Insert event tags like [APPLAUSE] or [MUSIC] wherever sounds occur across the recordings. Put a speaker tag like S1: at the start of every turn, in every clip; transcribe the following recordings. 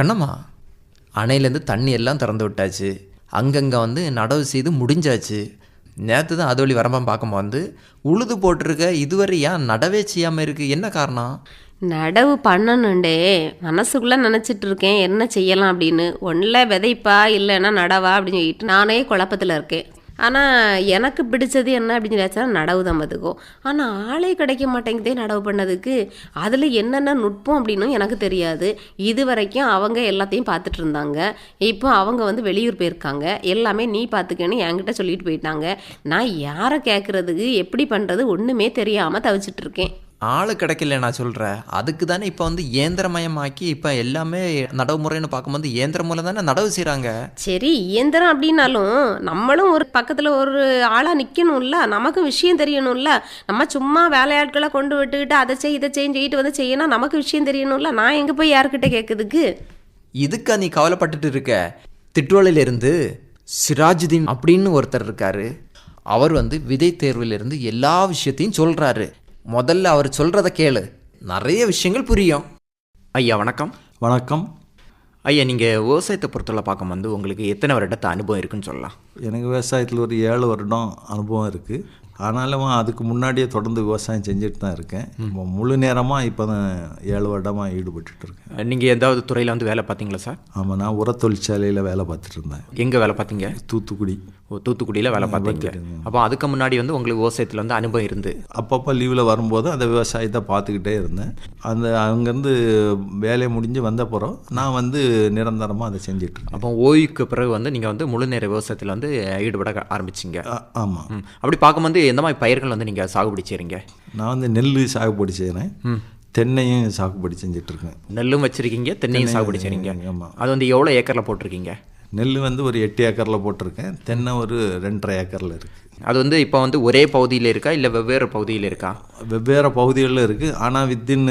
S1: கண்ணம்மா அணையிலேருந்து தண்ணி எல்லாம் திறந்து விட்டாச்சு. அங்கங்கே வந்து நடவு செய்து முடிஞ்சாச்சு. நேற்று தான் அது வழி வரம்பம் பார்க்கும்போது வந்து உழுது போட்டிருக்க இதுவரை ஏன் நடவே செய்யாமல் இருக்குது என்ன காரணம்?
S2: நடவு பண்ணணுண்டே. மனசுக்குள்ளே நினச்சிட்டு இருக்கேன் என்ன செய்யலாம் அப்படின்னு. ஒன்றில் விதைப்பா இல்லைன்னா நடவா அப்படின்னு சொல்லிட்டு நானே குழப்பத்தில் இருக்கேன். ஆனால் எனக்கு பிடிச்சது என்ன அப்படின்னு சொல்லியாச்சா நடவு தான் பார்த்துக்கோ ஆனால் ஆளே கிடைக்க மாட்டேங்குதே நடவு பண்ணதுக்கு. அதில் என்னென்ன நுட்பம் அப்படின்னும் எனக்கு தெரியாது. இது வரைக்கும் அவங்க எல்லாத்தையும் பார்த்துட்டு இருந்தாங்க. இப்போ அவங்க வந்து வெளியூர் போயிருக்காங்க. எல்லாமே நீ பார்த்துக்கன்னு என்கிட்ட சொல்லிட்டு போயிட்டாங்க. நான் யாரை கேட்குறதுக்கு எப்படி பண்ணுறது ஒன்றுமே தெரியாமல் தவிச்சிட்ருக்கேன்
S1: ஆள் கிடைக்கல நான் சொல்கிறேன் அதுக்கு தானே இப்போ வந்து இயந்திரமயமாக்கி இப்போ எல்லாமே நடவு முறைன்னு பார்க்கும்போது இயந்திர மூலம் தானே நடவு செய்கிறாங்க
S2: சரி இயந்திரம் அப்படின்னாலும் நம்மளும் ஒரு பக்கத்தில் ஒரு ஆளாக நிற்கணும்ல நமக்கு விஷயம் தெரியணும்ல. நம்ம சும்மா வேலையாட்களை கொண்டு விட்டுக்கிட்டு அதை செய் இதை செய்யும் சொல்லிட்டு வந்து செய்யணும் நமக்கு விஷயம் தெரியணும்ல. நான் எங்கே போய் யார்கிட்ட கேட்குறதுக்கு
S1: இதுக்கா நீ கவலைப்பட்டுட்டு இருக்க? திட்டுவளையிலிருந்து சிராஜுதீன் அப்படின்னு ஒருத்தர் இருக்காரு. அவர் வந்து விதை தேர்விலிருந்து எல்லா விஷயத்தையும் சொல்கிறாரு முதல்ல அவர் சொல்கிறத கேளு. நிறைய விஷயங்கள் புரியும். ஐயா வணக்கம்.
S3: வணக்கம்.
S1: ஐயா நீங்கள் விவசாயத்தை பொறுத்தவரை பார்க்கும் வந்து உங்களுக்கு எத்தனை வருடத்து அனுபவம் இருக்குன்னு சொல்லலாம்?
S3: எனக்கு விவசாயத்தில் ஒரு ஏழு வருடம் அனுபவம் இருக்குது ஆனாலும் அதுக்கு முன்னாடியே தொடர்ந்து விவசாயம் செஞ்சுட்டு தான் இருக்கேன். முழு நேரமாக இப்போ தான் ஏழு வருடமாக ஈடுபட்டுட்டு இருக்கேன்.
S1: நீங்கள் எதாவது துறையில் வந்து வேலை பார்த்தீங்களா சார்?
S3: ஆமாம் நான் உர தொழிற்சாலையில் வேலை பார்த்துட்டு இருந்தேன்.
S1: எங்கே வேலை பார்த்தீங்க?
S3: தூத்துக்குடி.
S1: ஓ தூத்துக்குடியில் வேலை பார்த்தீங்க. அப்போ அதுக்கு முன்னாடி வந்து உங்களுக்கு விவசாயத்தில் வந்து அனுபவம் இருந்து.
S3: அப்பப்போ லீவில் வரும்போது அந்த விவசாயத்தை பார்த்துக்கிட்டே இருந்தேன். அந்த அங்கேருந்து வேலையை முடிஞ்சு வந்த பிறகு நான் வந்து நிரந்தரமாக அதை செஞ்சுட்டு
S1: அப்போ ஓய்வுக்கு பிறகு வந்து நீங்கள் வந்து முழு நேர விவசாயத்தில் வந்து ஈடுபட ஆரம்பிச்சிங்க.
S3: ஆமாம்.
S1: அப்படி பார்க்கும்போது எந்த மாதிரி பயிர்கள் வந்து நீங்கள் சாகுபடி செய்கிறீங்க
S3: நான் வந்து நெல் சாகுபடி செய்கிறேன் தென்னையும் சாகுபடி செஞ்சுட்டு இருக்கேன்.
S1: நெல்லும் வச்சிருக்கீங்க தென்னையும் சாகுபடி செய்கிறீங்க
S3: ஆமாம்
S1: அது வந்து எவ்வளோ ஏக்கரில் போட்டிருக்கீங்க?
S3: நெல் வந்து ஒரு எட்டு ஏக்கரில் போட்டிருக்கேன். தென்னை ஒரு ரெண்டரை ஏக்கரில் இருக்குது
S1: அது வந்து இப்போ வந்து ஒரே பகுதியில் இருக்கா? இல்லை வெவ்வேறு பகுதியில் இருக்கா?
S3: வெவ்வேறு பகுதிகளில் இருக்குது ஆனால் வித்தின்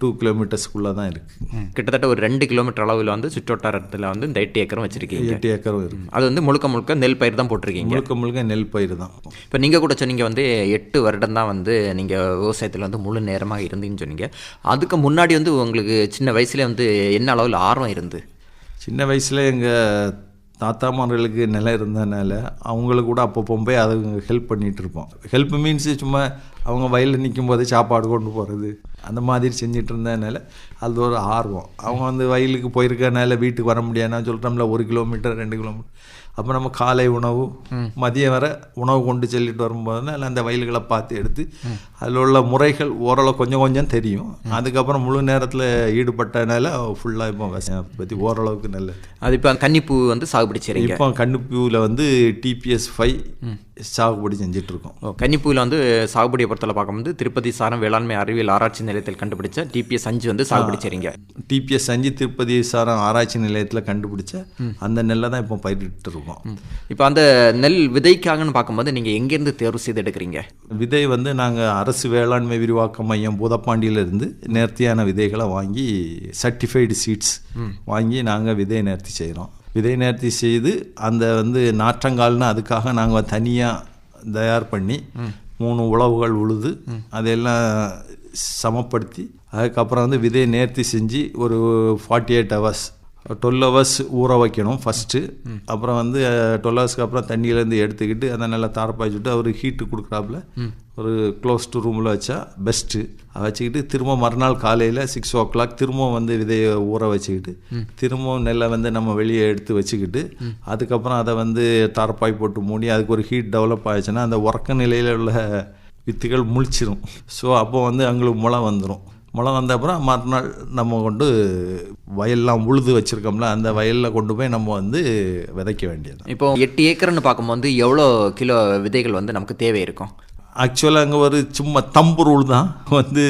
S3: டூ கிலோமீட்டர்ஸ்க்குள்ளே தான் இருக்குது
S1: கிட்டத்தட்ட ஒரு ரெண்டு கிலோமீட்டர் அளவில் வந்து சுற்றுவட்டாரத்தில் வந்து இந்த எட்டு ஏக்கரும் வச்சிருக்கீங்க.
S3: எட்டு ஏக்கரும் இருக்குது
S1: அது வந்து முழுக்க முழுக்க நெல் பயிர் தான் போட்டிருக்கீங்க.
S3: முழுக்க முழுக்க நெல் பயிர் தான்.
S1: இப்போ நீங்கள் கூட சொன்னீங்க வந்து எட்டு வருடம் தான் வந்து நீங்கள் விவசாயத்தில் வந்து முழு நேரமாக இருந்தீங்கன்னு சொன்னீங்க. அதுக்கு முன்னாடி வந்து உங்களுக்கு சின்ன வயசுல வந்து என்ன அளவில் ஆர்வம் இருந்து
S3: சின்ன வயசில் எங்கள் தாத்தாமார்களுக்கு நிலம் இருந்ததுனால அவங்களுக்கு கூட அப்பப்போ போய் அதை ஹெல்ப் பண்ணிகிட்டு இருப்போம். ஹெல்ப் மீன்ஸ் சும்மா அவங்க வயலில் நிற்கும் போது சாப்பாடு கொண்டு போகிறது அந்த மாதிரி செஞ்சுட்டு இருந்ததுனால அது ஒரு ஆர்வம். அவங்க வந்து வயலுக்கு போயிருக்கனால வீட்டுக்கு வர முடியாதுன்னு சொல்கிறோம்ல ஒரு கிலோமீட்டர் ரெண்டு கிலோமீட்டர் அப்போ நம்ம காலை உணவு மதியம் வர உணவு கொண்டு செல்லிட்டு வரும்போதுனால அந்த வயல்களை பார்த்து எடுத்து அதில் உள்ள முறைகள் ஓரளவு கொஞ்சம் கொஞ்சம் தெரியும். அதுக்கப்புறம் முழு நேரத்தில் ஈடுபட்டனால ஃபுல்லாக இப்போ விவசாயம் பற்றி ஓரளவுக்கு நல்லது.
S1: அது இப்போ கன்னிப்பூ வந்து சாகுபடி செய்கிறீங்க
S3: இப்போ கண்ணுப்பூவில் வந்து டிபிஎஸ் ஃபைவ் சாகுபடி செஞ்சுட்டு இருக்கோம்
S1: ஓ, கன்னிப்பூவில் வந்து சாகுபடியை பொறுத்தவரை பார்க்கும்போது திருப்பதி சாரம் வேளாண்மை அறிவியல் ஆராய்ச்சி நிலையத்தில் கண்டுபிடிச்ச டிபிஎஸ் அஞ்சு வந்து சாகுபடி செய்கிறீங்க
S3: டிபிஎஸ் அஞ்சு திருப்பதி சாரம் ஆராய்ச்சி நிலையத்தில் கண்டுபிடிச்ச அந்த நெல்லை தான் இப்போ பயிரிட்டு இருக்கோம்
S1: இப்போ அந்த நெல் விதைக்காகன்னு பார்க்கும்போது நீங்கள் எங்கேருந்து தேர்வு செய்து எடுக்கிறீங்க?
S3: விதை வந்து நாங்கள் அரசு வேளாண்மை விரிவாக்க மையம் பூதப்பாண்டியிலிருந்து நேர்த்தியான விதைகளை வாங்கி சர்டிஃபைடு சீட்ஸ் வாங்கி நாங்கள் விதை நேர்த்தி செய்கிறோம் விதை நேர்த்தி செய்து அந்த வந்து நாற்றங்கால்னு அதுக்காக நாங்கள் தனியாக தயார் பண்ணி மூணு உழவுகள் உழுது அதெல்லாம் சமப்படுத்தி அதுக்கப்புறம் வந்து விதையை நேர்த்தி செஞ்சு ஒரு forty eight hours twelve hours ஊற வைக்கணும் ஃபஸ்ட்டு அப்புறம் வந்து டுவெல் ஹவர்ஸ்க்கு அப்புறம் தண்ணியிலேருந்து எடுத்துக்கிட்டு அதை நல்லா தாரப்பாய்ச்சிட்டு அவர் ஹீட்டு கொடுக்குறாப்புல. ஒரு க்ளோஸ் டு ரூமில் வச்சா பெஸ்ட்டு வச்சுக்கிட்டு திரும்ப மறுநாள் காலையில் சிக்ஸ் ஓ கிளாக் திரும்பவும் வந்து விதையை ஊற வச்சுக்கிட்டு திரும்பவும் நெல்லை வந்து நம்ம வெளியே எடுத்து வச்சுக்கிட்டு அதுக்கப்புறம் அதை வந்து தாரப்பாய் போட்டு மூடி அதுக்கு ஒரு ஹீட் டெவலப் ஆயிடுச்சுன்னா அந்த உறக்க நிலையில் உள்ள வித்துகள் முழிச்சிரும். ஸோ அப்போ வந்து அவங்களுக்கு முளை வந்துடும் முளை வந்த அப்புறம் மறுநாள் நம்ம கொண்டு வயல்லாம் உழுது வச்சுருக்கோம்ல அந்த வயலில் கொண்டு போய் நம்ம வந்து விதைக்க வேண்டியது
S1: இப்போ எட்டு ஏக்கர்னு பார்க்கும்போது எவ்வளோ கிலோ விதைகள் வந்து நமக்கு தேவை இருக்கும்?
S3: ஆக்சுவலாக அங்கே ஒரு சும்மா தம்பு ரூல் தான் வந்து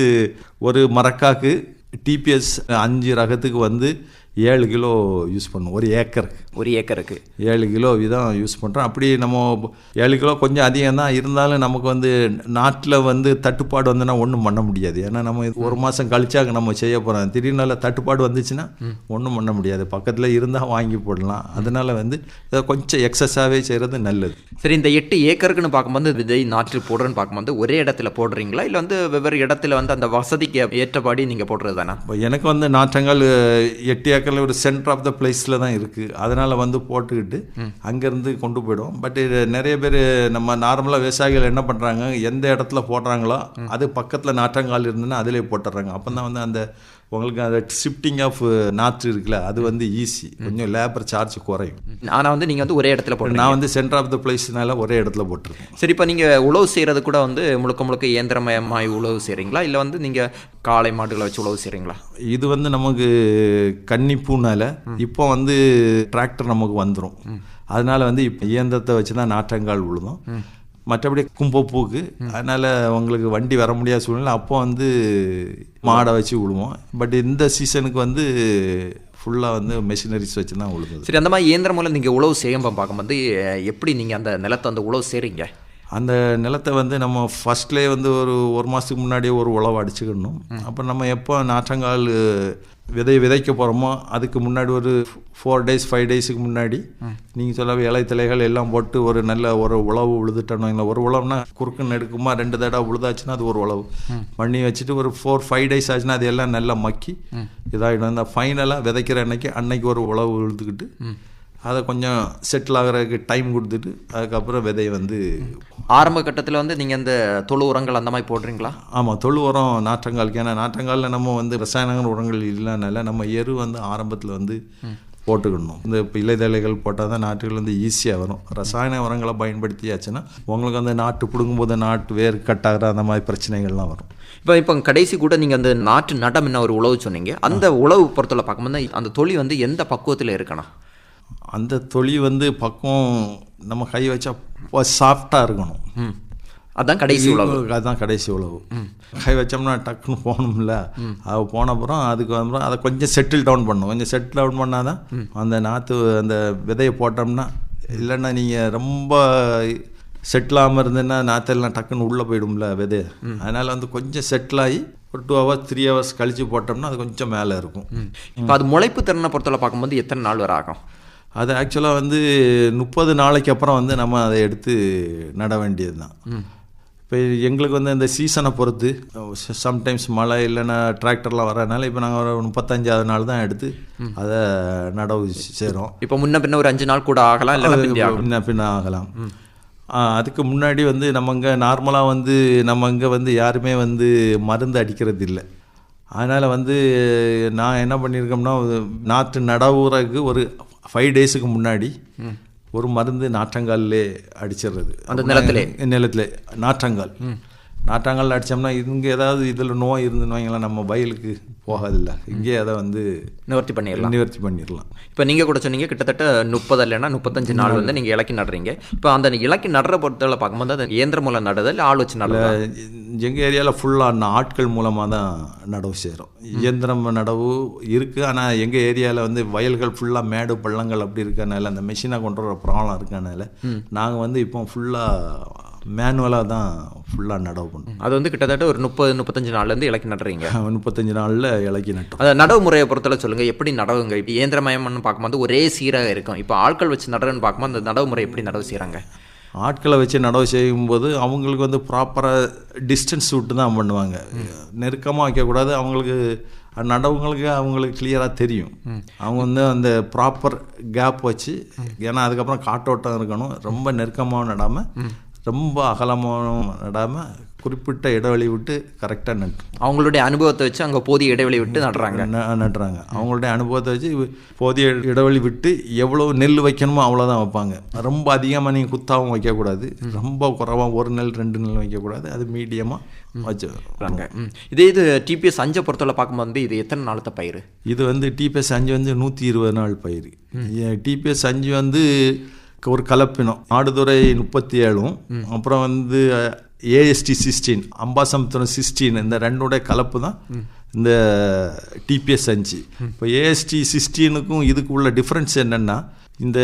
S3: ஒரு மரக்காக்கு டிபிஎஸ் அஞ்சு ரகத்துக்கு வந்து ஏழு கிலோ யூஸ் பண்ணும் ஒரு ஏக்கருக்கு.
S1: ஒரு ஏக்கருக்கு.
S3: ஏழு கிலோ வீதம் யூஸ் பண்ணுறோம் அப்படி நம்ம ஏழு கிலோ கொஞ்சம் அதிகம் தான் இருந்தாலும் நமக்கு வந்து நாட்டில் வந்து தட்டுப்பாடு வந்துன்னா ஒன்றும் பண்ண முடியாது. ஏன்னா நம்ம ஒரு மாதம் கழிச்சாக நம்ம செய்ய போகிறோம் திடீர்னு நல்ல தட்டுப்பாடு வந்துச்சுன்னா ஒன்றும் பண்ண முடியாது. பக்கத்தில் இருந்தால் வாங்கி போடலாம். அதனால் வந்து இதை கொஞ்சம் எக்ஸஸாகவே செய்கிறது நல்லது.
S1: சரி இந்த எட்டு ஏக்கருக்குன்னு பார்க்கும்போது விதை நாற்று போடுறேன்னு பார்க்கும்போது ஒரே இடத்துல போடுறீங்களா? இல்லை வந்து வெவ்வேறு இடத்துல வந்து அந்த வசதிக்கு ஏற்றபடி நீங்கள் போடுறது தானே?
S3: எனக்கு வந்து நாற்றங்கள் எட்டு ஏக்கரில் ஒரு சென்டர் ஆஃப் த பிளேஸில் தான் இருக்குது அதனால் வந்து போட்டுக்கிட்டு அங்கேருந்து கொண்டு போயிடுவோம். பட் நிறைய பேர் நம்ம நார்மலாக விவசாயிகள் என்ன பண்ணுறாங்க எந்த இடத்துல போடுறாங்களோ அது பக்கத்தில் நாற்றங்கால் இருந்துன்னா அதிலே போட்டுடுறாங்க. அப்போ தான் வந்து அந்த உங்களுக்கு அந்த ஷிஃப்டிங் ஆஃப் நாற்று இருக்குல்ல அது வந்து ஈஸி கொஞ்சம் லேபர் சார்ஜ் குறையும்.
S1: ஆனால் வந்து நீங்கள் வந்து ஒரே இடத்துல போடுறீங்க
S3: நான் வந்து சென்டர் ஆஃப் த பிளேஸ்னால ஒரே இடத்துல போட்டிருக்கேன்.
S1: சரி இப்போ நீங்கள் உழவு செய்கிறது கூட வந்து முழுக்க முழுக்க இயந்திரமயமாய் உழவு செய்கிறீங்களா இல்லை வந்து நீங்கள் காளை மாடுகளை வச்சு உழவு செய்கிறீங்களா
S3: இது வந்து நமக்கு கன்னிப்பூனால இப்போ வந்து டிராக்டர் நமக்கு வந்துடும் அதனால வந்து இப்போ இயந்திரத்தை வச்சு தான் நாற்றங்கால் விழுதும் மற்றபடி கும்பப்பூக்கு. அதனால உங்களுக்கு வண்டி வர முடியாத சூழ்நிலை. அப்போ வந்து மாடை வச்சு விழுவோம் பட் இந்த சீசனுக்கு வந்து ஃபுல்லாக வந்து மெஷினரிஸ் வச்சு தான் விழுந்தது
S1: சரி அந்த மாதிரி இயந்திரம் மூலம் நீங்கள் உழவு செய்யும்போது பார்க்கும்போது எப்படி நீங்கள் அந்த நிலத்தை வந்து உழவு செய்கிறீங்க
S3: அந்த நிலத்தை வந்து நம்ம ஃபர்ஸ்ட்லேயே வந்து ஒரு ஒரு மாதத்துக்கு முன்னாடியே ஒரு உழவு அடிச்சுக்கணும். அப்போ நம்ம எப்போ நாற்றங்கால் விதை விதைக்க போகிறோமோ அதுக்கு முன்னாடி ஒரு ஃபோர் டேஸ் ஃபைவ் டேஸுக்கு முன்னாடி நீங்கள் சொல்ல இலை தலைகள் எல்லாம் போட்டு ஒரு நல்ல ஒரு உழவு உழுதுட்டோம் இல்லை ஒரு உழவுனா குறுக்கு நெடுக்குமா ரெண்டு தடவை உழுதாச்சுன்னா அது ஒரு உழவு. பண்ணி வச்சுட்டு ஒரு ஃபோர் ஃபைவ் டேஸ் ஆச்சுன்னா அது எல்லாம் நல்லா மக்கி இதாகிடும் அந்த ஃபைனலாக விதைக்கிற அன்னைக்கு அன்னைக்கு ஒரு உழவு உழுதுகிட்டு அதை கொஞ்சம் செட்டில் ஆகிறதுக்கு டைம் கொடுத்துட்டு அதுக்கப்புறம் விதையை வந்து
S1: ஆரம்ப கட்டத்தில் வந்து நீங்கள் அந்த தொழு உரங்கள் அந்த மாதிரி போடுறீங்களா?
S3: ஆமாம் தொழு உரம் நாற்றங்காலுக்கு ஏன்னா நாற்றங்காலில் நம்ம வந்து ரசாயன உரங்கள் இல்லைனால நம்ம எரு வந்து ஆரம்பத்தில் வந்து போட்டுக்கணும். இந்த இலைதழைகள் போட்டால் தான் நாற்றுகள் வந்து ஈஸியாக வரும். ரசாயன உரங்களை பயன்படுத்தியாச்சுன்னா உங்களுக்கு அந்த நாட்டு பிடுங்கும்போது நாட்டு வேர் கட்டாகிற அந்த மாதிரி பிரச்சனைகள்லாம் வரும்.
S1: இப்போ இப்போ கடைசி கூட நீங்கள் அந்த நாட்டு நடம் என்ன ஒரு உழவு சொன்னீங்க. அந்த உழவு பொறுத்தவரை பார்க்கும்போது அந்த தொழி வந்து எந்த பக்குவத்தில் இருக்கணும்?
S3: அந்த தொழி வந்து பக்கம் நம்ம கை வச்சா சாஃப்டாக இருக்கணும்.
S1: அதான் கடைசி உழவு
S3: அதுதான் கடைசி உழவு கை வச்சோம்னா டக்குன்னு போகணும்ல. அது போன அப்புறம் அதுக்கு அப்புறம் அதை கொஞ்சம் செட்டில் டவுன் பண்ணணும் கொஞ்சம் செட்டில் டவுன் பண்ணால் தான் அந்த நாற்று அந்த விதையை போட்டோம்னா இல்லைன்னா நீங்கள் ரொம்ப செட்டில் ஆகாமல் இருந்ததுன்னா நாற்றெல்லாம் டக்குன்னு உள்ளே போயிடும்ல விதை அதனால் வந்து கொஞ்சம் செட்டில் ஆகி ஒரு டூ ஹவர்ஸ் த்ரீ ஹவர்ஸ் கழித்து போட்டோம்னா அது கொஞ்சம் மேலே இருக்கும்.
S1: இப்போ அது முளைப்பு திறனை பொறுத்தவரை பார்க்கும்போது எத்தனை நாள் வரை ஆகும்?
S3: அது ஆக்சுவலாக வந்து முப்பது நாளைக்கு அப்புறம் வந்து நம்ம அதை எடுத்து நட வேண்டியது தான் இப்போ எங்களுக்கு வந்து இந்த சீசனை பொறுத்து சம்டைம்ஸ் மழை இல்லைன்னா டிராக்டர்லாம் வரதுனால இப்போ நாங்கள் ஒரு முப்பத்தஞ்சாவது நாள் தான் எடுத்து அதை நடவு செய்கிறோம்
S1: இப்போ முன்ன பின்ன ஒரு அஞ்சு நாள் கூட ஆகலாம் பிந்தி ஆகலாம்?
S3: பின்ன பின்ன ஆகலாம். அதுக்கு முன்னாடி வந்து நம்ம இங்கே நார்மலாக வந்து நம்ம இங்கே வந்து யாருமே வந்து மருந்து அடிக்கிறது இல்லை. அதனால் வந்து நான் என்ன பண்ணியிருக்கோம்னா நாற்று நடவுறதுக்கு ஒரு ஃபைவ் டேஸுக்கு முன்னாடி ஒரு மருந்து நாற்றங்கால்லே அடிச்சிடுறது
S1: அந்த நிலத்திலே?
S3: நிலத்திலே. நாற்றங்கால். நாற்றங்கால் அடித்தோம்னா இங்கே ஏதாவது இதில் நோய் இருந்துன்னு வைங்களேன் நம்ம வயலுக்கு போகாதில்ல. இங்கே அதை வந்து
S1: நிவர்த்தி பண்ணிடலாம்.
S3: நிவர்த்தி பண்ணிடலாம்.
S1: இப்போ நீங்கள் கூட சொன்னீங்க கிட்டத்தட்ட முப்பது இல்லைன்னா முப்பத்தஞ்சு நாள் வந்து நீங்கள் இலக்கி நடுறீங்க. இப்போ அந்த இலக்கி நடுற பொறுத்தவரை பார்க்கும்போது அது இயந்திரம் மூலம் நடுதல்? ஆள் வச்சு நடுறதா
S3: எங்கள் ஏரியாவில் ஃபுல்லாக ஆட்கள் மூலமாக தான் நடவு செய்கிறோம் இயந்திரம் நடவு இருக்குது ஆனால் எங்கள் ஏரியாவில் வந்து வயல்கள் ஃபுல்லாக மேடு பள்ளங்கள் அப்படி இருக்கனால அந்த மெஷினை கொண்டு வர ப்ராப்ளம் இருக்கனால நாங்கள் வந்து இப்போ ஃபுல்லாக மேனுவலாக தான் ஃபுல்லாக நடவு பண்ணுறோம்
S1: அது வந்து கிட்டத்தட்ட ஒரு முப்பது முப்பத்தஞ்சு நாள்லேருந்து இலக்கி நடுறீங்க. [LAUGHS]
S3: முப்பத்தஞ்சு நாளில் இலக்கி நட்டோம்.
S1: அந்த நடவு முறையை பொறுத்தவரை சொல்லுங்கள் எப்படி நடவுங்க இப்போ இயந்திரமயம்னு பார்க்கும்போது ஒரே சீராக இருக்கும். இப்போ ஆட்கள் வச்சு நடுறன்னு பார்க்கும்போது அந்த நடவு முறை எப்படி நடவு செய்கிறாங்க
S3: ஆட்களை வச்சு நடவு செய்யும்போது அவங்களுக்கு வந்து ப்ராப்பராக டிஸ்டன்ஸ் விட்டு தான் பண்ணுவாங்க. நெருக்கமாக வைக்கக்கூடாது. அவங்களுக்கு நடவங்களுக்கு அவங்களுக்கு கிளியராக தெரியும். அவங்க வந்து அந்த ப்ராப்பர் கேப் வச்சு ஏன்னா அதுக்கப்புறம் காற்றோட்டம் இருக்கணும். ரொம்ப நெருக்கமாகவும் நடாமல் ரொம்ப அகலமாகவும் நடாமல் குறிப்பிட்ட இடைவெளி விட்டு கரெக்டாக நட்டு
S1: அவங்களுடைய அனுபவத்தை வச்சு அங்கே போதிய இடைவெளி விட்டு நடுறாங்க.
S3: நடுறாங்க. அவங்களுடைய அனுபவத்தை வச்சு போதிய இடைவெளி விட்டு எவ்வளோ நெல் வைக்கணுமோ அவ்வளோதான் வைப்பாங்க. ரொம்ப அதிகமாக நீங்கள் குத்தாவும் வைக்கக்கூடாது. ரொம்ப குறைவாக ஒரு நெல் ரெண்டு நெல் வைக்கக்கூடாது. அது மீடியமாக வச்சு
S1: ம். இதே இது டிபிஎஸ் அஞ்சை பொறுத்தவரை பார்க்கும்போது இது எத்தனை நாளத்த பயிர்?
S3: இது வந்து டிபிஎஸ் அஞ்சு வந்து நூற்றி இருபது நாள் பயிர். டிபிஎஸ் அஞ்சு வந்து ஒரு கலப்பினம். ஆடுதுறை முப்பத்தி ஏழும் அப்புறம் வந்து ஏஎஸ்டி சிக்ஸ்டீன் அம்பாசமுத்திரம் சிக்ஸ்டீன் இந்த ரெண்டோட கலப்பு தான் இந்த டிபிஎஸ் அஞ்சு. இப்போ ஏஎஸ்டி சிக்ஸ்டீனுக்கும் இதுக்கு உள்ள டிஃப்ரென்ஸ் என்னென்னா இந்த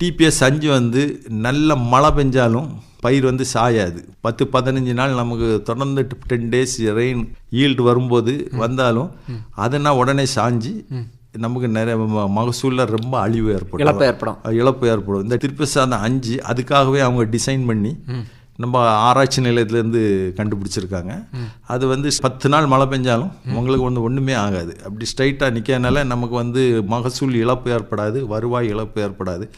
S3: டிபிஎஸ் அஞ்சு வந்து நல்ல மழை பெஞ்சாலும் பயிர் வந்து சாயாது. பத்து பதினஞ்சு நாள் நமக்கு தொடர்ந்து டென் டேஸ் ரெயின் ஈல்டு வரும்போது வந்தாலும் அதுனா உடனே சாஞ்சு நமக்கு நிறைய மகசூல்ல ரொம்ப அழிவு ஏற்படும்.
S1: இழப்பு ஏற்படும்.
S3: இழப்பு ஏற்படும். இந்த திருப்பி அந்த அஞ்சு அதுக்காகவே அவங்க டிசைன் பண்ணி நம்ம ஆராய்ச்சி நிலையத்திலேருந்து கண்டுபிடிச்சிருக்காங்க. அது வந்து பத்து நாள் மழை பெஞ்சாலும் உங்களுக்கு வந்து ஒன்றுமே ஆகாது. அப்படி ஸ்ட்ரைட்டாக நிற்கிறதுனால நமக்கு வந்து மகசூல் இழப்பு ஏற்படாது வருவாய் இழப்பு ஏற்படாது.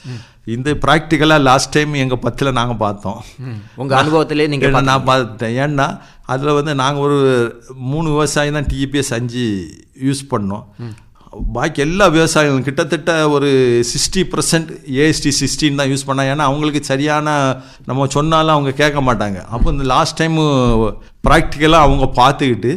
S3: இந்த ப்ராக்டிக்கலாக லாஸ்ட் டைம் எங்கள் பத்தில் நாங்கள் பார்த்தோம்.
S1: உங்க அனுபவத்திலே நீங்க
S3: ஏன்னா நான் பார்த்தேன். ஏன்னா அதில் வந்து நாங்கள் ஒரு மூணு விவசாயம் தான் டிபிஎஸ் அஞ்சு யூஸ் பண்ணோம். பாக்கி எல்லா விவசாயிகளும் கிட்டத்தட்ட ஒரு சிக்ஸ்டி பர்சன்ட் ஏஎஸ்டி சிக்ஸ்டின் தான் யூஸ் பண்ணாங்க ஏன்னா அவங்களுக்கு சரியான நம்ம சொன்னாலும் அவங்க கேட்க மாட்டாங்க. அப்போ இந்த லாஸ்ட் டைமு ப்ராக்டிக்கலாக அவங்க பார்த்துக்கிட்டு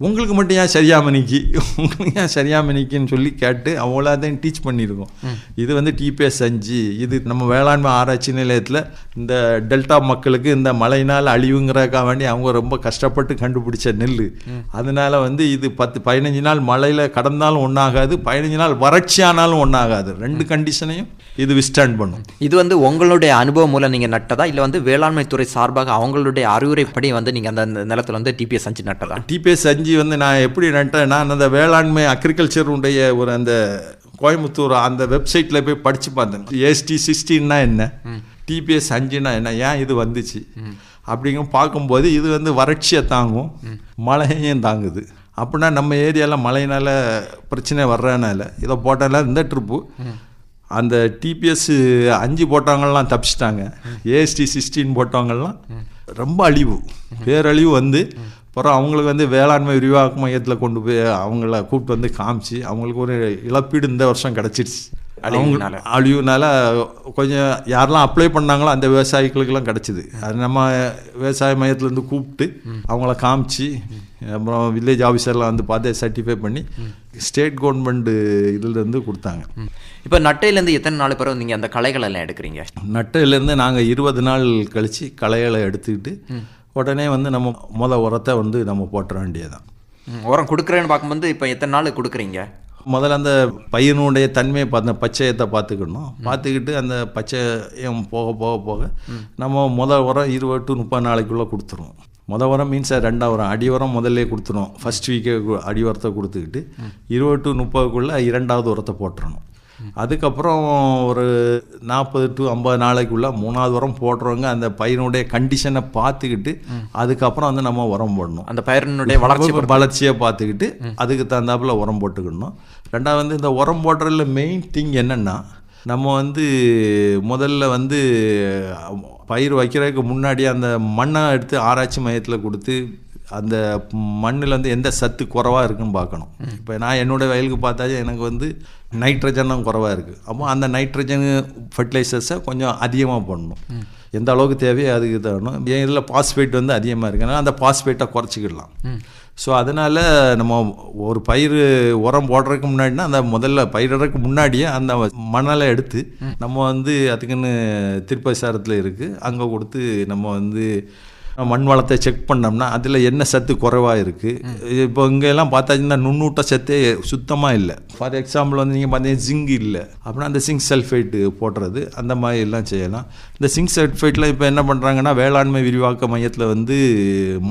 S3: உங்களுக்கு மட்டும் ஏன் சரியாம நிக்கி? உங்களுக்கு ஏன் சரியாம நிக்கின்னு சொல்லி கேட்டு அவங்களாதையும் டீச் பண்ணியிருக்கோம் இது வந்து டிபிஎஸ் அஞ்சு. இது நம்ம வேளாண்மை ஆராய்ச்சி நிலையத்தில் இந்த டெல்டா மக்களுக்கு இந்த மழையினால் அழிவுங்கிறதுக்காக வேண்டி அவங்க ரொம்ப கஷ்டப்பட்டு கண்டுபிடிச்ச நெல் அதனால வந்து இது பத்து பதினஞ்சு நாள் மழையில் கடந்தாலும் ஒன்றாகாது பதினஞ்சு நாள் வறட்சி ஆனாலும் ஒன்றாகாது ரெண்டு கண்டிஷனையும் இது விஸ்டாண்ட் பண்ணும்.
S1: இது வந்து உங்களுடைய அனுபவம் மூலம் நீங்க நட்டதா? இல்ல வந்து வேளாண்மை துறை சார்பாக அவங்களுடைய அறிவுரைப்படி வந்து நீங்க அந்த நிலத்துல வந்து டிபிஎஸ் அஞ்சு நட்டதா?
S3: டிபிஎஸ் அஞ்சு வந்து நான் எப்படி நட்டேன்? நான் அந்த வேளாண்மை அக்ரிகல்ச்சருடைய ஒரு அந்த கோயம்புத்தூர் அந்த வெப்சைட்டில் போய் படித்து பார்த்தேன். ஏஎஸ்டி சிக்ஸ்டீன்னா என்ன? டிபிஎஸ் அஞ்சுனா என்ன? ஏன் இது வந்துச்சு? அப்படிங்க பார்க்கும்போது இது வந்து வறட்சியை தாங்கும். மழையையும் தாங்குது. அப்படின்னா நம்ம ஏரியாவில் மழையினால பிரச்சனை வர்றதுனால இதை போட்டனால இந்த ட்ரிப்பு அந்த டிபிஎஸ் அஞ்சு போட்டவங்கள்லாம் தப்பிச்சிட்டாங்க. ஏஎஸ்டி சிக்ஸ்டீன் போட்டவங்கள்லாம் ரொம்ப அழிவு. பேரழிவு வந்து அப்புறம் அவங்களுக்கு வந்து வேளாண்மை விரிவாக்க மையத்தில் கொண்டு போய் அவங்கள கூப்பிட்டு வந்து காமிச்சு அவங்களுக்கு ஒரு இழப்பீடு இந்த வருஷம் கிடச்சிருச்சு. அவங்க அழிவுனால கொஞ்சம் யாரெல்லாம் அப்ளை பண்ணாங்களோ அந்த விவசாயிகளுக்கெல்லாம் கிடச்சிது. அது நம்ம விவசாய மையத்துலேருந்து கூப்பிட்டு அவங்கள காமிச்சு அப்புறம் வில்லேஜ் ஆஃபீஸர்லாம் வந்து பார்த்து சர்டிஃபை பண்ணி ஸ்டேட் கவர்மெண்ட் இதுலேருந்து கொடுத்தாங்க.
S1: இப்போ நட்டையிலேருந்து எத்தனை நாள் பிறகு நீங்க அந்த களைகள் எல்லாம் எடுக்கிறீங்க?
S3: நட்டையிலேருந்து நாங்கள் இருபது நாள் கழித்து களைகளை எடுத்துக்கிட்டு உடனே வந்து நம்ம முத உரத்தை வந்து நம்ம போட்டுற வேண்டியதுதான்.
S1: ம், உரம் கொடுக்குறேன்னு பார்க்கும்போது இப்போ எத்தனை நாள் கொடுக்குறீங்க?
S3: முதல்ல அந்த பையனுடைய தன்மையை பார்த்து அந்த பச்சையத்தை பார்த்துக்கணும். பார்த்துக்கிட்டு அந்த பச்சையம் போக போக போக நம்ம முதல் உரம் இருபது டு முப்பது நாளைக்குள்ளே கொடுத்துருவோம். முத உரம் மீன்ஸ் ரெண்டாம் உரம். அடி உரம் முதல்ல கொடுத்துரும் ஃபர்ஸ்ட் வீக்கே அடி உரத்தை கொடுத்துக்கிட்டு இருபது டு முப்பதுக்குள்ளே இரண்டாவது உரத்தை போட்டுறணும். அதுக்கப்புறம் ஒரு நாற்பது டு ஐம்பது நாளைக்குள்ள மூணாவது உரம் போடுறவங்க அந்த பையனுடைய கண்டிஷனை பார்த்துக்கிட்டு அதுக்கப்புறம் வந்து நம்ம உரம் போடணும்
S1: அந்த பயிரினுடைய வளர்ச்சி.
S3: வளர்ச்சியை பார்த்துக்கிட்டு அதுக்கு தகுந்தாப்புல உரம் போட்டுக்கணும் ரெண்டாவது வந்து இந்த உரம் போடுறதுல மெயின் திங் என்னென்னா நம்ம வந்து முதல்ல வந்து பயிர் வைக்கிறதுக்கு முன்னாடி அந்த மண்ணை எடுத்து ஆராய்ச்சி மையத்தில் கொடுத்து அந்த மண்ணில் வந்து எந்த சத்து குறைவாக இருக்குன்னு பார்க்கணும். இப்போ நான் என்னோட வயலுக்கு பார்த்தாலே எனக்கு வந்து நைட்ரஜனும் குறைவாக இருக்குது அப்போ அந்த நைட்ரஜன் ஃபர்டிலைசர்ஸை கொஞ்சம் அதிகமாக போடணும் எந்த அளவுக்கு தேவையோ அதுக்கு தரணும் என் இதில் பாஸ்பேட் வந்து அதிகமாக இருக்குன்னா அந்த பாஸ்பேட்டை குறைச்சிக்கிடலாம் ஸோ அதனால் நம்ம ஒரு பயிர் உரம் போடுறதுக்கு முன்னாடினா அந்த முதல்ல பயிரிடுறதுக்கு முன்னாடியே அந்த மணலை எடுத்து நம்ம வந்து அதுக்குன்னு திருப்பசாரத்தில் இருக்குது அங்கே கொடுத்து நம்ம வந்து மண் வளத்தை செக் பண்ணோம்னா அதில் என்ன சத்து குறைவாக இருக்குது இப்போ இங்கெல்லாம் பார்த்தாச்சுன்னா நுண்ணூட்ட சத்தே சுத்தமாக இல்லை. ஃபார் எக்ஸாம்பிள் வந்து நீங்கள் பார்த்தீங்கன்னா ஜிங்க் இல்லை. அப்படின்னா அந்த சிங்க் சல்ஃபேட்டு போடுறது அந்த மாதிரி எல்லாம் செய்யலாம். இந்த சிங்க் சல்ஃபேட்டில் இப்போ என்ன பண்ணுறாங்கன்னா வேளாண்மை விரிவாக்க மையத்தில் வந்து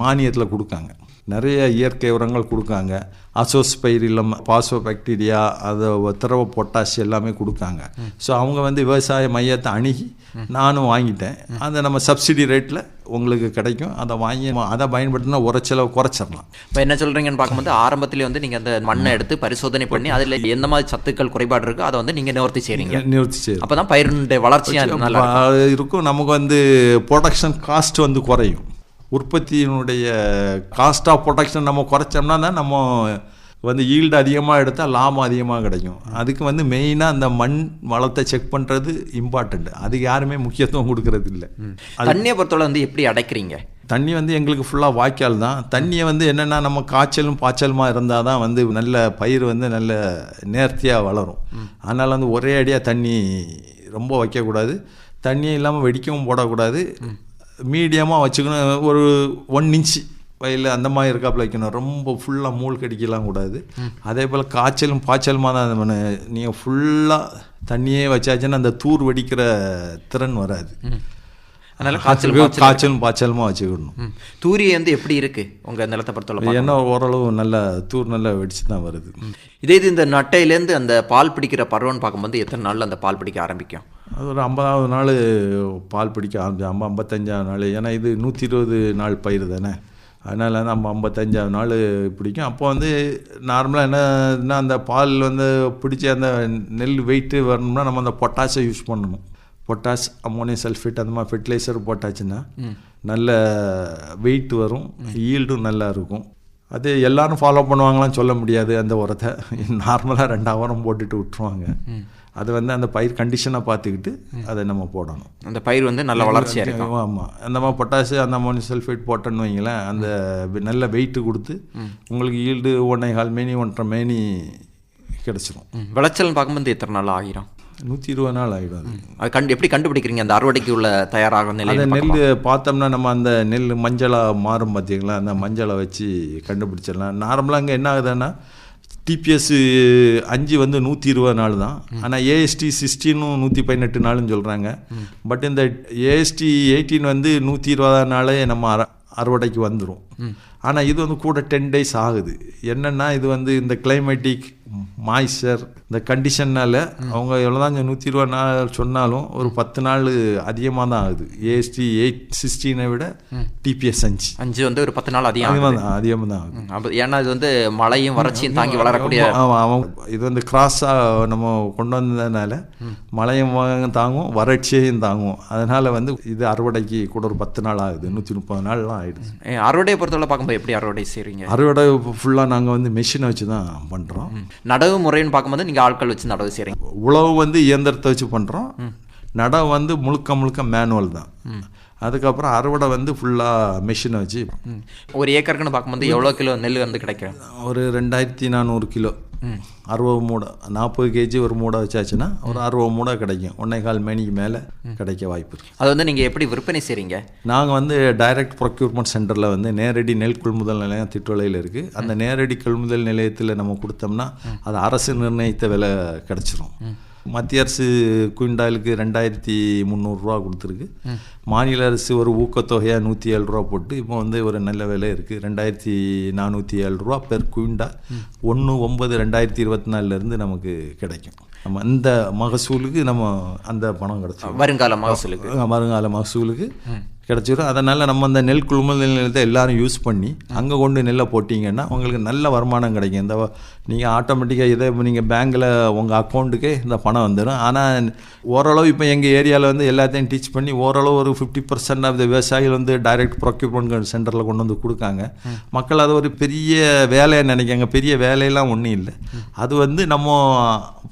S3: மானியத்தில் கொடுக்காங்க. நிறைய இயற்கை உரங்கள் கொடுக்காங்க. அசோஸ்பைரிலம் பாசோ பாக்டீரியா அதை திரவ பொட்டாசி எல்லாமே கொடுக்காங்க. ஸோ அவங்க வந்து விவசாய மையத்தை அணுகி நானும் வாங்கிட்டேன். அந்த நம்ம சப்சிடி ரேட்டில் உங்களுக்கு கிடைக்கும். அதை வாங்கி அதை பயன்படுத்தினா உரைச்சலை குறைச்சிடலாம்.
S1: இப்போ என்ன சொல்றீங்கன்னு பார்க்கும்போது ஆரம்பத்திலே வந்து நீங்க அந்த மண்ணை எடுத்து பரிசோதனை பண்ணி அதுல எந்த மாதிரி சத்துக்கள் குறைபாடு இருக்கோ அதை வந்து நீங்க நிவர்த்தி செய்றீங்க.
S3: நிறுத்தி செய்யலாம்
S1: அப்பதான் பயிரினுடைய வளர்ச்சியா நல்லா இருக்கும்.
S3: அது இருக்கும். நமக்கு வந்து ப்ரொடக்ஷன் காஸ்ட் வந்து குறையும். உற்பத்தியினுடைய காஸ்ட் ஆஃப் ப்ரொடக்ஷன் நம்ம குறைச்சோம்னா தான் நம்ம வந்து ஈல்டு அதிகமாக எடுத்தால் லாபம் அதிகமாக கிடைக்கும். அதுக்கு வந்து மெயினாக அந்த மண் வளத்தை செக் பண்ணுறது இம்பார்ட்டண்ட் அதுக்கு யாருமே முக்கியத்துவம் கொடுக்கறது இல்லை
S1: தண்ணியை பொறுத்தவரை வந்து எப்படி அடைக்கிறீங்க?
S3: தண்ணி வந்து எங்களுக்கு ஃபுல்லாக வாய்க்கால் தான். தண்ணியை வந்து என்னென்னா நம்ம காய்ச்சலும் பாய்ச்சலுமா இருந்தால் தான் வந்து நல்ல பயிர் வந்து நல்ல நேர்த்தியாக வளரும். அதனால் வந்து ஒரே அடியாக தண்ணி ரொம்ப வைக்கக்கூடாது. தண்ணியும் இல்லாமல் வெடிக்கவும் போடக்கூடாது. மீடியமாக வச்சுக்கணும். ஒரு ஒன் இன்ச்சு வயலில் அந்த மாதிரி இருக்காப்புல வைக்கணும். ரொம்ப ஃபுல்லாக மூழ் கடிக்கலாம் கூடாது. அதே போல் காய்ச்சலும் பாய்ச்சலுமா தான் நீங்கள் ஃபுல்லாக தண்ணியே வச்சாச்சுன்னா அந்த தூர் வெடிக்கிற திறன் வராது.
S1: அதனால காய்ச்சல்
S3: காய்ச்சலும் பாய்ச்சலுமா வச்சுக்கணும்.
S1: தூரி வந்து எப்படி இருக்கு உங்க நிலத்தை பொறுத்தவரை
S3: ஏன்னா ஓரளவு நல்ல தூர் நல்லா வெடிச்சு தான் வருது.
S1: இதே இது இந்த நட்டையிலேருந்து அந்த பால் பிடிக்கிற பருவம்னு பார்க்கும்போது எத்தனை நாள்ல அந்த பால் பிடிக்க ஆரம்பிக்கும்?
S3: அது ஒரு ஐம்பதாவது நாள் பால் பிடிக்க ஆரம்பிச்சு ஐம்பது ஐம்பத்தஞ்சாவது நாள். ஏன்னா இது நூற்றி இருபது நாள் பயிர் தானே. அதனால் வந்து நம்ம ஐம்பத்தஞ்சாவது நாள் பிடிக்கும். அப்போ வந்து நார்மலாக என்னன்னா அந்த பால் வந்து பிடிச்சி அந்த நெல் வெயிட்டு வரணும்னா நம்ம அந்த பொட்டாஷை யூஸ் பண்ணணும். பொட்டாஷ் அம்மோனியம் சல்ஃபேட் அந்த மாதிரி ஃபெர்டிலைசர் போட்டாச்சுன்னா நல்ல வெயிட் வரும் ஈல்டும் நல்லா இருக்கும். அது எல்லாரும் ஃபாலோ பண்ணுவாங்களான்னு சொல்ல முடியாது. அந்த உரத்தை நார்மலாக ரெண்டாம் உரம் போட்டுட்டு விட்டுருவாங்க. அது வந்து அந்த பயிர் கண்டிஷனை பார்த்துக்கிட்டு அதை நம்ம போடணும்.
S1: அந்த பயிர் வந்து நல்ல வளர்ச்சியா இருக்கும்
S3: ஆமாம் அந்த மாதிரி பொட்டாசு அந்த அமோனியம் சல்ஃபேட் போட்டோன்னு வைங்களேன் அந்த நல்ல வெயிட்டு கொடுத்து உங்களுக்கு ஈல்டு ஒன்றே கால் மேனி ஒன்றரை மேனி கிடச்சிரும்.
S1: விளைச்சல்னு பார்க்கும்போது எத்தனை நாள் ஆகிரும்?
S3: நூற்றி இருபது நாள் ஆகிடும் அது.
S1: கண்டு எப்படி கண்டுபிடிக்கிறீங்க? அந்த அறுவடைக்கு உள்ள தயாராகும்
S3: அந்த
S1: நிலையில
S3: நெல். பார்த்தோம்னா நம்ம அந்த நெல் மஞ்சளாக மாறும் பார்த்தீங்களா அந்த மஞ்சளை வச்சு கண்டுபிடிச்சிடலாம். நார்மலாக அங்கே என்ன ஆகுதுன்னா டிபிஎஸ் அஞ்சு வந்து நூற்றி இருபது நாள் தான். ஆனால் ஏஎஸ்டி சிக்ஸ்டீனும் நூற்றி பதினெட்டு நாள்னு சொல்கிறாங்க பட் இந்த ஏஎஸ்டி எயிட்டீன் வந்து நூற்றி இருபதாம் நாளே நம்ம அற அறுவடைக்கு வந்துடும் ஆனால் இது வந்து கூட டென் டேஸ் ஆகுது. என்னென்னா இது வந்து இந்த கிளைமேட்டிக் மாய்ச்சர் இந்த கண்டிஷன்னால அவங்க எவ்வளோதான் நூற்றி இருபது நாள் சொன்னாலும் ஒரு பத்து நாள் அதிகமாக தான் ஆகுது ஏஎஸ்டி எயிட் சிக்ஸ்டீனை விட டிபிஎஸ் அஞ்சு.
S1: அஞ்சு வந்து ஒரு பத்து நாள் அதிகம்
S3: அதிகமாக. தான் அதிகமாக தான் ஆகுது.
S1: அப்ப- ஏன்னா இது வந்து மழையும் வறட்சியும் தாங்கி வளரக்கூடிய
S3: அவன் இது வந்து கிராஸாக நம்ம கொண்டு வந்ததுனால மழையும் தாங்கும் வறட்சியையும் தாங்கும். அதனால் வந்து இது அறுவடைக்கு கூட ஒரு பத்து நாள் ஆகுது. நூற்றி முப்பது நாள்லாம் ஆயிடுது.
S1: ஏ, அறுவடையை பொறுத்தவரை பார்க்கும்போது எப்படி அறுவடை செய்றீங்க?
S3: அறுவடை ஃபுல்லாக நாங்கள் வந்து மெஷினை வச்சு தான் பண்ணுறோம்
S1: நடவு முறைன்னு பார்க்கும்போது நீங்க ஆட்கள் வச்சு நடவு செய்றீங்க.
S3: உழவு வந்து இயந்திரத்தை வச்சு பண்ணுறோம் நடவு வந்து முழுக்க முழுக்க மேனுவல் தான். அதுக்கப்புறம் அறுவடை வந்து ஃபுல்லாக மெஷினை வச்சு.
S1: ஒரு ஏக்கருக்குன்னு பார்க்கும்போது எவ்வளவு கிலோ நெல் வந்து கிடைக்கும்?
S3: ஒரு ரெண்டாயிரத்தி நானூறு கிலோ. அறுபது மூடை நாற்பது கேஜி ஒரு மூடை வச்சாச்சுன்னா ஒரு அறுபது மூடை கிடைக்கும். ஒன்றே கால் மணிக்கு மேலே கிடைக்க வாய்ப்பு இருக்குது
S1: அது வந்து நீங்க எப்படி விற்பனை செய்றீங்க?
S3: நாங்கள் வந்து டைரக்ட் ப்ரொக்யூர்மெண்ட் சென்டரில் வந்து நேரடி நெல் கொள்முதல் நிலையம் திட்டுவலையில் இருக்குது அந்த நேரடி கொள்முதல் நிலையத்தில் நம்ம கொடுத்தோம்னா அது அரசு நிர்ணயித்த விலை கிடச்சிரும். மத்திய அரசு குவிண்டாலுக்கு ரெண்டாயிரத்தி முந்நூறுரூவா கொடுத்துருக்கு. மாநில அரசு ஒரு ஊக்கத்தொகையாக நூற்றி ஏழு ரூபா போட்டு இப்போ வந்து ஒரு நல்ல விலை இருக்குது ரெண்டாயிரத்தி நானூற்றி ஏழு ரூபா பெர் குவிண்டா. ஒன்று ஒன்பது ரெண்டாயிரத்தி இருபத்தி நாலுலேருந்து நமக்கு கிடைக்கும். நம்ம அந்த மகசூலுக்கு நம்ம அந்த பணம் கிடச்சிரும்.
S1: வருங்கால மகசூலுக்கு.
S3: வருங்கால மகசூலுக்கு. கிடச்சிரும். அதனால் நம்ம அந்த நெல் குழுமல் நிலையத்தை எல்லோரும் யூஸ் பண்ணி அங்கே கொண்டு நெல்லை போட்டிங்கன்னா உங்களுக்கு நல்ல வருமானம் கிடைக்கும். இந்த நீங்கள் ஆட்டோமேட்டிக்காக இதை நீங்கள் பேங்க்கில் உங்கள் அக்கௌண்ட்டுக்கே இந்த பணம் வந்துடும் ஆனால் ஓரளவு இப்போ எங்கள் ஏரியாவில் வந்து எல்லாத்தையும் டீச் பண்ணி ஓரளவு ஒரு ஃபிஃப்டி பர்சன்ட் ஆஃப் த விவசாயிகள் வந்து டைரக்ட் ப்ரொக்யூர்மெண்ட் சென்டரில் கொண்டு வந்து கொடுக்காங்க. மக்கள் அதை ஒரு பெரிய வேலையை நினைக்காங்க பெரிய வேலையெல்லாம் ஒன்றும் இல்லை. அது வந்து நம்ம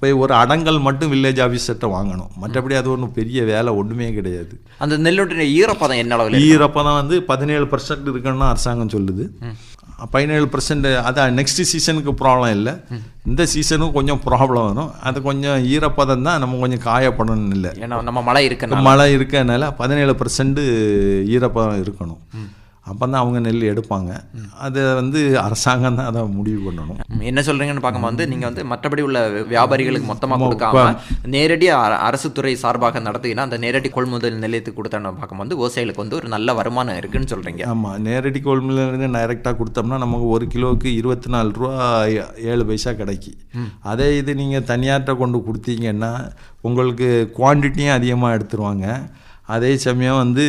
S3: போய் ஒரு அடங்கல் மட்டும் வில்லேஜ் ஆஃபீஸர்கிட்ட வாங்கணும். மற்றபடி அது ஒன்றும் பெரிய வேலை ஒன்றுமே கிடையாது.
S1: அந்த நெல்லுடைய ஈரப்பதம் என்ன? அளவில்
S3: ஈரப்பதம் வந்து பதினேழு பர்சன்ட் இருக்குன்னு அரசாங்கம் சொல்லுது. பதினேழு பர்சன்ட் அதான் நெக்ஸ்ட் சீசனுக்கு ப்ராப்ளம் இல்லை. இந்த சீசனுக்கு கொஞ்சம் ப்ராப்ளம் வரும். அது கொஞ்சம் ஈரப்பதம் தான் நம்ம கொஞ்சம் காயப்படணும் இல்லை.
S1: ஏன்னா நம்ம மழை இருக்கனால.
S3: மழை இருக்கனால பதினேழு பர்சன்ட் ஈரப்பதம் இருக்கணும். அப்போ தான் அவங்க நெல் எடுப்பாங்க. அதை வந்து அரசாங்கம் தான் அதை முடிவு பண்ணணும்.
S1: என்ன சொல்றீங்கன்னு பார்க்கும்போது வந்து நீங்க வந்து மற்றபடி உள்ள வியாபாரிகளுக்கு மொத்தமா கொடுக்காம நேரடியா அர- அரசு துறை சார்பாக நடத்தினா அந்த நேரடி கொள்முதல் நிலையத்துக்கு கொடுத்தோன்னு பார்க்கும்போது விவசாயிகளுக்கு வந்து ஒரு நல்ல வருமானம் இருக்குன்னு சொல்றீங்க.
S3: ஆமாம் நேரடி கொள்முதல் டைரெக்டாக கொடுத்தோம்னா நமக்கு ஒரு கிலோவுக்கு இருபத்தி நாலு ரூபா ஏழு பைசா கிடைக்கி அதே இது நீங்கள் தனியார்கிட்ட கொண்டு கொடுத்தீங்கன்னா உங்களுக்கு குவான்டிட்டியும் அதிகமாக எடுத்துருவாங்க. அதே சமயம் வந்து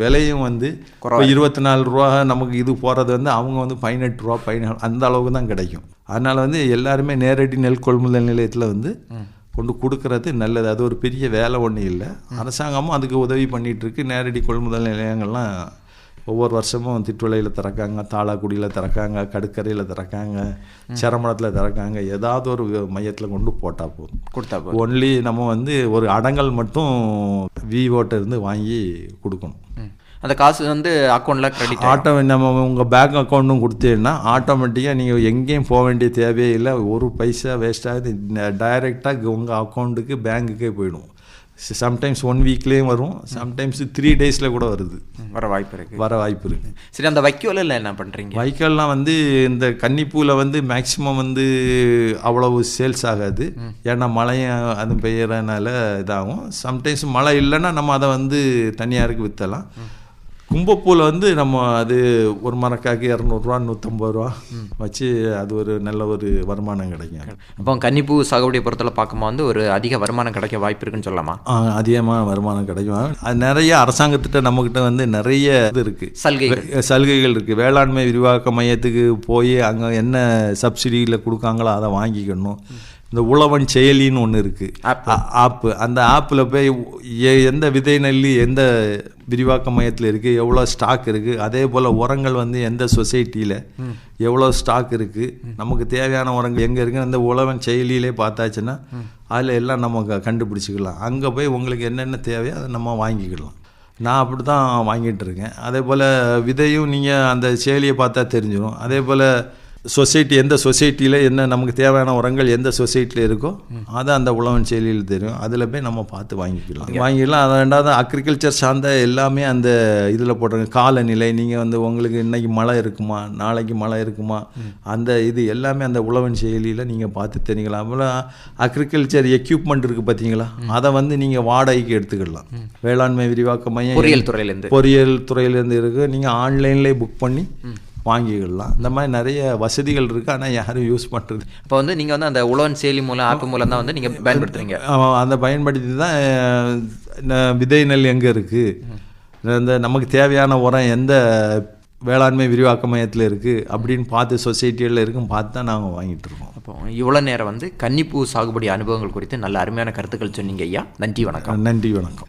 S3: விலையும் வந்து இப்போ இருபத்தி நாலு ரூபா நமக்கு இது போகிறது வந்து அவங்க வந்து பதினெட்டு ரூபா பதினாலு அந்த அளவுக்கு தான் கிடைக்கும். அதனால் வந்து எல்லாருமே நேரடி நெல் கொள்முதல் நிலையத்தில் வந்து கொண்டு கொடுக்கறது நல்லது. அது ஒரு பெரிய வேலை ஒன்றும் இல்லை. அரசாங்கமும் அதுக்கு உதவி பண்ணிட்டு இருக்கு. நேரடி கொள்முதல் நிலையங்கள்லாம் ஒவ்வொரு வருஷமும் திட்டுவளையில் திறக்காங்க தாளாக்குடியில் திறக்காங்க கடுக்கரையில் திறக்காங்க சிரமணத்தில் திறக்காங்க. ஏதாவது ஒரு மையத்தில் கொண்டு போட்டால் போதும்.
S1: கொடுத்தா
S3: ஒன்லி நம்ம வந்து ஒரு அடங்கல் மட்டும் விவோட்ட இருந்து வாங்கி கொடுக்கணும்.
S1: அந்த காசு வந்து அக்கௌண்ட்ல கிரெடிட்
S3: ஆட்டோ நம்ம உங்கள் பேங்க் அக்கௌண்ட்டும் கொடுத்தீங்கன்னா ஆட்டோமேட்டிக்காக நீங்கள் எங்கேயும் போக வேண்டிய தேவையே இல்லை. ஒரு பைசா வேஸ்ட் ஆகுது. டைரெக்டாக உங்கள் அக்கௌண்ட்டுக்கு பேங்க்குக்கே போயிடும். சம்டைம்ஸ் ஒன் வீக்லேயும் வரும் சம்டைம்ஸ் த்ரீ டேஸில் கூட வருது.
S1: வர வாய்ப்பு இருக்கு.
S3: வர வாய்ப்பு இருக்குது
S1: சரி அந்த வைக்கோலில் என்ன பண்றீங்க?
S3: வைக்கோல்லாம் வந்து இந்த கன்னிப்பூவில் வந்து மேக்ஸிமம் வந்து அவ்வளவு சேல்ஸ் ஆகாது. ஏன்னா மழையும் அது பெய்யறதுனால இதாகும். சம்டைம்ஸ் மழை இல்லைன்னா நம்ம அதை வந்து தனியாருக்கு விற்றலாம் கும்பப்பூவில் வந்து நம்ம அது ஒரு மரக்காக்கு இரநூறுவா நூற்றம்பது ரூபா வச்சு அது ஒரு நல்ல ஒரு வருமானம் கிடைக்கும்.
S1: அப்போ கன்னிப்பூ சாகுபடியை பொறுத்தவரை பார்க்கும்போது வந்து ஒரு அதிக வருமானம் கிடைக்க வாய்ப்பு இருக்குன்னு சொல்லலாமா?
S3: அதிகமாக வருமானம் கிடைக்கும். அது நிறைய அரசாங்கத்திட்ட நம்மக்கிட்ட வந்து நிறைய இது இருக்குது
S1: சலுகைகள்.
S3: சலுகைகள் இருக்குது வேளாண்மை விரிவாக்க மையத்துக்கு போய் அங்கே என்ன சப்சிடியில் கொடுக்காங்களோ அதை வாங்கிக்கணும். இந்த உழவன் செயலின்னு ஒன்று இருக்குது ஆப்பு அந்த ஆப்பில் போய் எ- எந்த விதை நெல் எந்த விரிவாக்க மையத்தில் இருக்குது எவ்வளோ ஸ்டாக் இருக்குது அதே போல் உரங்கள் வந்து எந்த சொசைட்டியில் எவ்வளோ ஸ்டாக் இருக்குது நமக்கு தேவையான உரங்கள் எங்கே இருக்குது அந்த உழவன் செயலியிலே பார்த்தாச்சுன்னா அதில் எல்லாம் நம்ம கண்டுபிடிச்சிக்கலாம். அங்கே போய் உங்களுக்கு என்னென்ன தேவையோ அதை நம்ம வாங்கிக்கலாம் நான் அப்படி தான் வாங்கிட்டு இருக்கேன். அதே போல் விதையும் நீங்கள் அந்த செயலியை பார்த்தா தெரிஞ்சிடும் அதே போல் சொசைட்டி எந்த சொசைட்டியில் என்ன நமக்கு தேவையான உரங்கள் எந்த சொசைட்டியில் இருக்கோ அதை அந்த உழவன் செயலியில் தெரியும் அதில் போய் நம்ம பார்த்து வாங்கிக்கலாம். வாங்கிக்கலாம். அதை ரெண்டாவது அக்ரிகல்ச்சர் சார்ந்த எல்லாமே அந்த இதில் போடுறாங்க காலநிலை நீங்கள் வந்து உங்களுக்கு இன்னைக்கு மழை இருக்குமா நாளைக்கு மழை இருக்குமா அந்த இது எல்லாமே அந்த உழவன் செயலியில் நீங்கள் பார்த்து தெரிஞ்சுக்கலாம். அப்புறம் அக்ரிகல்ச்சர் எக்யூப்மெண்ட் இருக்குது பார்த்தீங்களா? அதை வந்து நீங்கள் வாடகைக்கு எடுத்துக்கிடலாம் வேளாண்மை விரிவாக்க மையம்
S1: பொறியியல் துறையிலேருந்து.
S3: பொறியியல் துறையிலேருந்து இருக்குது நீங்கள் ஆன்லைன்லேயே புக் பண்ணி வாங்கிக்கிடலாம் இந்த மாதிரி நிறைய வசதிகள் இருக்குது ஆனால் யாரும் யூஸ் பண்ணுறது
S1: அப்போ வந்து நீங்கள் வந்து அந்த உழவன் செயலி மூலம் ஆப் மூலம் தான் வந்து நீங்கள் பயன்படுத்துறீங்க?
S3: அந்த பயன்படுத்தி தான் விதை நெல் எங்கே இருக்குது இந்த நமக்கு தேவையான உரம் எந்த வேளாண்மை விரிவாக்க மையத்தில் இருக்குது அப்படின்னு பார்த்து சொசைட்டிகளில் இருக்கும் பார்த்து தான் நாங்கள் வாங்கிட்டு இருக்கோம்.
S1: அப்போ இவ்வளோ நேரம் வந்து கன்னிப்பூ சாகுபடி அனுபவங்கள் குறித்து நல்ல அருமையான கருத்துக்கள் சொன்னீங்க ஐயா. நன்றி வணக்கம்.
S3: நன்றி வணக்கம்.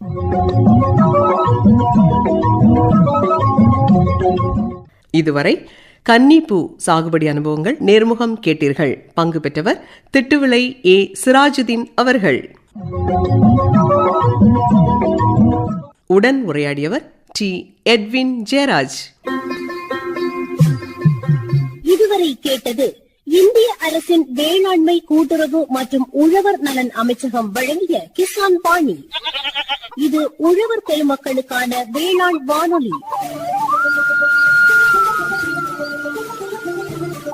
S4: இதுவரை கன்னிப்பூ சாகுபடி அனுபவங்கள் நேர்முகம் கேட்டீர்கள். பங்கு பெற்றவர் திட்டுவிளை ஏ. சிராஜுதீன் அவர்கள். உடன் உரையாடியவர் டி. எட்வின் ஜெயராஜ்.
S5: இதுவரை கேட்டது இந்திய அரசின் வேளாண்மை கூட்டுறவு மற்றும் உழவர் நலன் அமைச்சகம் வழங்கிய கிசான் பாணி. இது உழவர் பெருமக்களுக்கான வேளாண் வானொலி.